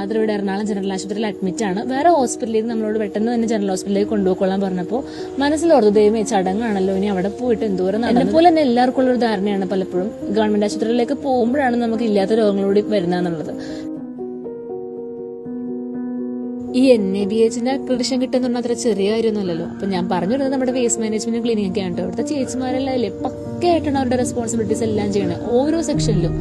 Father Ernakulam general ആശുപത്രിയിൽ admit ആണ്. വേറെ ഹോസ്പിറ്റലിലേക്ക് നമ്മളോട് പെട്ടെന്ന് തന്നെ ജനറൽ ഹോസ്പിറ്റലിലേക്ക് കൊണ്ടുപോയിക്കൊള്ളാൻ പറഞ്ഞപ്പോൾ മനസ്സിലോർത്ത് ദൈവമേ ചടങ്ങാണല്ലോ ഇനി അവിടെ പോയിട്ട് എന്തോരം എന്നെ പോലെ തന്നെ എല്ലാവർക്കും ഉള്ളൊരു ധാരണയാണ് പലപ്പോഴും ഗവൺമെന്റ് ആശുപത്രിയിലേക്ക് പോകുമ്പോഴാണ് നമുക്ക് ഇല്ലാത്ത രോഗങ്ങളോട് വരുന്നതെന്നുള്ളത് ഈ എൻ എ ബി എച്ചിന്റെ അക്രഡിഷൻ കിട്ടുന്ന അത്ര ചെറിയ കാര്യമൊന്നുമല്ലല്ലോ. അപ്പൊ ഞാൻ പറഞ്ഞു വരുന്നത് നമ്മുടെ വേസ്റ്റ് മാനേജ്മെന്റ് ക്ലിനിക് ആണ് കേട്ടോ. ഇവിടുത്തെ ചേച്ചിമാരെല്ലാം പക്കയായിട്ടാണ് അവരുടെ റെസ്പോൺസിബിലിറ്റീസ് എല്ലാം ചെയ്യണത് ഓരോ സെക്ഷനിലും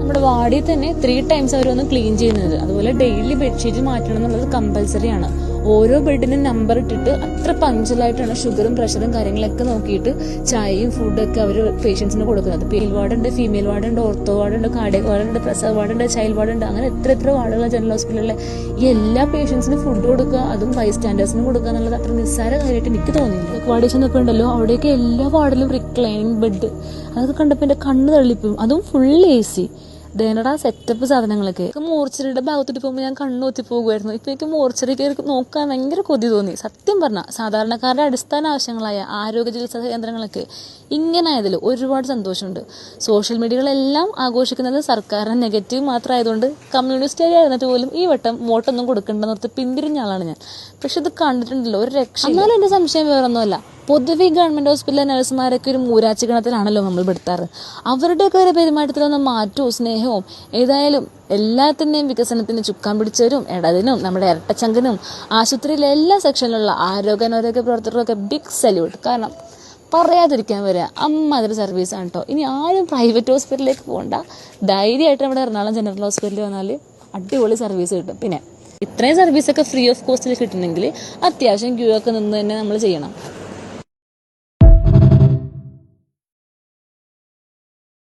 നമ്മുടെ വാർഡിൽ തന്നെ ത്രീ ടൈംസ് അവർ വന്ന് ക്ലീൻ ചെയ്യുന്നത്. അതുപോലെ ഡെയിലി ബെഡ്ഷീറ്റ് മാറ്റണം എന്നുള്ളത് കമ്പൽസറി ആണ്. ഓരോ ബെഡിനും നമ്പർ ഇട്ടിട്ട് അത്ര പഞ്ചലായിട്ടാണ് ഷുഗറും പ്രഷറും കാര്യങ്ങളൊക്കെ നോക്കിയിട്ട് ചായയും ഫുഡും ഒക്കെ അവർ പേഷ്യൻസിന് കൊടുക്കുന്നത്. മെയിൽ വാർഡുണ്ട് ഫീമെയിൽ വാർഡുണ്ട് ഓർത്തോ വാർഡുണ്ട് കാർഡിയക് വാർഡുണ്ട് പ്രസവ വാർഡുണ്ട് ചൈൽഡ് വാർഡുണ്ട് അങ്ങനെ എത്ര എത്ര വാർഡുകളാണ് ജനറൽ ഹോസ്പിറ്റലിലെ എല്ലാ പേഷ്യൻസിനും ഫുഡ് കൊടുക്കുക അതും ബൈ സ്റ്റാൻഡേഴ്സിന് കൊടുക്കുക എന്നുള്ളത് അത്ര നിസ്സാര കാര്യമായിട്ട് എനിക്ക് തോന്നിയില്ല. വാർഡിൽ ചെന്നപ്പോൾ ഉണ്ടല്ലോ അവിടെയൊക്കെ എല്ലാ വാർഡിലും റിക്ലൈനിങ് ബെഡ് അതൊക്കെ കണ്ടപ്പോൾ എന്റെ കണ്ണ് തള്ളിപ്പോവും അതും ഫുൾ എ സി ദേനടാ സെറ്റപ്പ് സാധനങ്ങളൊക്കെ. മോർച്ചറിയുടെ ഭാഗത്തോട്ട് പോകുമ്പോൾ ഞാൻ കണ്ണൂത്തി പോകുമായിരുന്നു ഇപ്പൊ എനിക്ക് മോർച്ചറി കയറി നോക്കാൻ ഭയങ്കര കൊതി തോന്നി. സത്യം പറഞ്ഞാൽ സാധാരണക്കാരുടെ അടിസ്ഥാന ആവശ്യങ്ങളായ ആരോഗ്യ ചികിത്സാ കേന്ദ്രങ്ങളൊക്കെ ഇങ്ങനായതിൽ ഒരുപാട് സന്തോഷമുണ്ട്. സോഷ്യൽ മീഡിയകളെല്ലാം ആഘോഷിക്കുന്നത് സർക്കാരിന് നെഗറ്റീവ് മാത്രമായതുകൊണ്ട് കമ്മ്യൂണിസ്റ്റ് ആയിരുന്നിട്ട് പോലും ഈ വട്ടം വോട്ടൊന്നും കൊടുക്കേണ്ടെന്നോർത്ത് പിന്തിരിഞ്ഞ ആളാണ് ഞാൻ. പക്ഷെ ഇത് കണ്ടിട്ടുണ്ടല്ലോ ഒരു രക്ഷ എന്നാലും എന്റെ സംശയം വേറൊന്നുമല്ല. പൊതുവെ ഗവൺമെന്റ് ഹോസ്പിറ്റലിലെ നഴ്സുമാരൊക്കെ ഒരു മൂരാച്ചി ഗണത്തിലാണല്ലോ നമ്മൾ പെടുത്താറ്. അവരുടെയൊക്കെ ഒരു പെരുമാറ്റത്തിലൊന്നും മാറ്റവും സ്നേഹവും ഏതായാലും എല്ലാത്തിന്റെയും വികസനത്തിന് ചുക്കാൻ പിടിച്ചവരും ഇടതിനും നമ്മുടെ ഇരട്ടച്ചങ്കനും ആശുപത്രിയിലെ എല്ലാ സെക്ഷനിലുള്ള ആരോഗ്യനോരോഗ്യ പ്രവർത്തകർക്കൊക്കെ ബിഗ് സല്യൂട്ട് കാരണം പറയാതിരിക്കാൻ വരിക അമ്മ അതൊരു സർവീസാണ് കേട്ടോ ഇനി ആരും പ്രൈവറ്റ് ഹോസ്പിറ്റലിലേക്ക് പോകണ്ട ധൈര്യമായിട്ട് നമ്മുടെ എറണാകുളം ജനറൽ ഹോസ്പിറ്റലിൽ വന്നാൽ അടിപൊളി സർവീസ് കിട്ടും. പിന്നെ ഇത്രയും സർവീസൊക്കെ ഫ്രീ ഓഫ് കോസ്റ്റിൽ കിട്ടണമെങ്കിൽ അത്യാവശ്യം ക്യൂ ഒക്കെ നിന്ന് തന്നെ നമ്മൾ ചെയ്യണം.